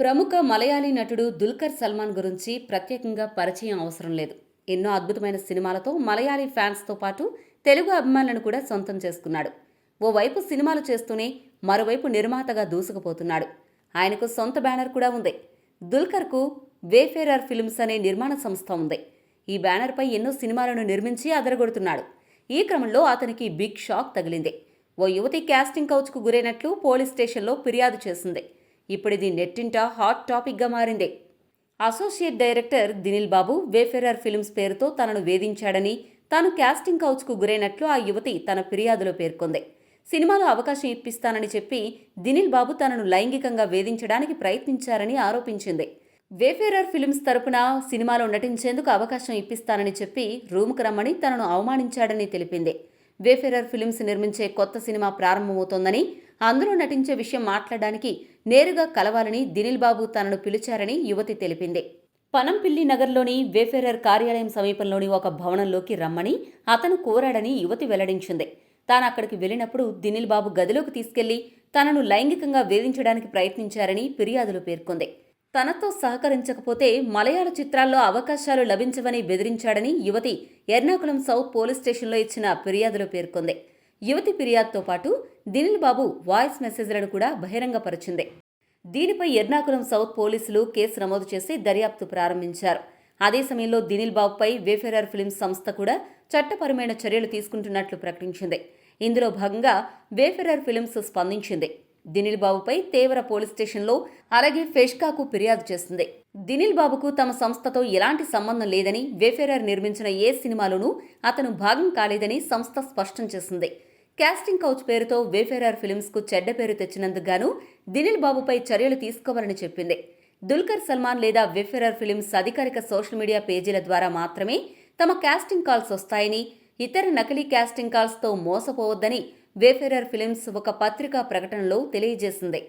ప్రముఖ మలయాళీ నటుడు దుల్కర్ సల్మాన్ గురించి ప్రత్యేకంగా పరిచయం అవసరం లేదు. ఎన్నో అద్భుతమైన సినిమాలతో మలయాళీ ఫ్యాన్స్తో పాటు తెలుగు అభిమానులను కూడా సొంతం చేసుకున్నాడు. ఓవైపు సినిమాలు చేస్తూనే మరోవైపు నిర్మాతగా దూసుకుపోతున్నాడు. ఆయనకు సొంత బ్యానర్ కూడా ఉంది. దుల్కర్కు వేఫేరర్ ఫిల్మ్స్ అనే నిర్మాణ సంస్థ ఉంది. ఈ బ్యానర్పై ఎన్నో సినిమాలను నిర్మించి అదరగొడుతున్నాడు. ఈ క్రమంలో అతనికి బిగ్ షాక్ తగిలింది. ఓ యువతి క్యాస్టింగ్ కౌచ్కు గురైనట్లు పోలీస్ స్టేషన్లో ఫిర్యాదు చేసింది. ఇప్పుడు ఇది నెట్టింట హాట్ టాపిక్గా మారింది. Associate director Dinil Babu Wayfarer films పేరుతో తనను వేధించాడని తాను క్యాస్టింగ్ కౌచ్కు గురైనట్లు ఆ యువతి తన ఫిర్యాదులో పేర్కొంది. సినిమాలో అవకాశం ఇప్పిస్తానని చెప్పి దినిల్ బాబు తనను లైంగికంగా వేధించడానికి ప్రయత్నించారని ఆరోపించింది. వేఫేరర్ ఫిల్మ్స్ తరపున సినిమాలో నటించేందుకు అవకాశం ఇప్పిస్తానని చెప్పి రూమ్కు రమ్మని తనను అవమానించాడని తెలిపింది. వేఫేరర్ ఫిల్మ్స్ నిర్మించే కొత్త సినిమా ప్రారంభమవుతోందని అందులో నటించే విషయం మాట్లాడడానికి నేరుగా కలవాలని దినిల్ బాబు తనను పిలిచారని యువతి తెలిపింది. పనంపిల్లి నగర్లోని వేఫేరర్ కార్యాలయం సమీపంలోని ఒక భవనంలోకి రమ్మని అతను కోరాడని యువతి వెల్లడించింది. తాను అక్కడికి వెళ్ళినప్పుడు దినిల్ బాబు గదిలోకి తీసుకెళ్ళి తనను లైంగికంగా వేధించడానికి ప్రయత్నించారని ఫిర్యాదులు పేర్కొంది. తనతో సహకరించకపోతే మలయాళ చిత్రాల్లో అవకాశాలు లభించవని బెదిరించాడని యువతి ఎర్నాకుళం సౌత్ పోలీస్ స్టేషన్లో ఇచ్చిన ఫిర్యాదులో పేర్కొంది. యువతి ఫిర్యాదుతో పాటు దినిల్ బాబు వాయిస్ మెసేజ్లను కూడా బహిరంగపరిచింది. దీనిపై ఎర్నాకుళం సౌత్ పోలీసులు కేసు నమోదు చేసి దర్యాప్తు ప్రారంభించారు. అదే సమయంలో దినిల్ బాబుపై వేఫెరర్ ఫిల్మ్స్ సంస్థ కూడా చట్టపరమైన చర్యలు తీసుకుంటున్నట్లు ప్రకటించింది. ఇందులో భాగంగా వేఫెరర్ ఫిల్మ్స్ స్పందించింది. దినిల్ బాబుపై తేవర పోలీస్ స్టేషన్లో అలాగే ఫెష్కాకు ఫిర్యాదు చేసింది. దినిల్ బాబుకు తమ సంస్థతో ఎలాంటి సంబంధం లేదని వేఫెరర్ నిర్మించిన ఏ సినిమాలోనూ అతను భాగం కాలేదని సంస్థ స్పష్టం చేసింది. కాస్టింగ్ కౌచ్ పేరుతో వేఫెరార్ ఫిల్మ్స్కు చెడ్డ పేరు తెచ్చినందుకు గాను దినిల్ బాబుపై చర్యలు తీసుకోవాలని చెప్పింది. దుల్కర్ సల్మాన్ లేదా వెఫెరర్ ఫిలిమ్స్ అధికారిక సోషల్ మీడియా పేజీల ద్వారా మాత్రమే తమ కాస్టింగ్ కాల్స్ వస్తాయని ఇతర నకిలీ కాస్టింగ్ కాల్స్తో మోసపోవద్దని వేఫెరర్ ఫిలిమ్స్ ఒక పత్రికా ప్రకటనలో తెలియజేసింది.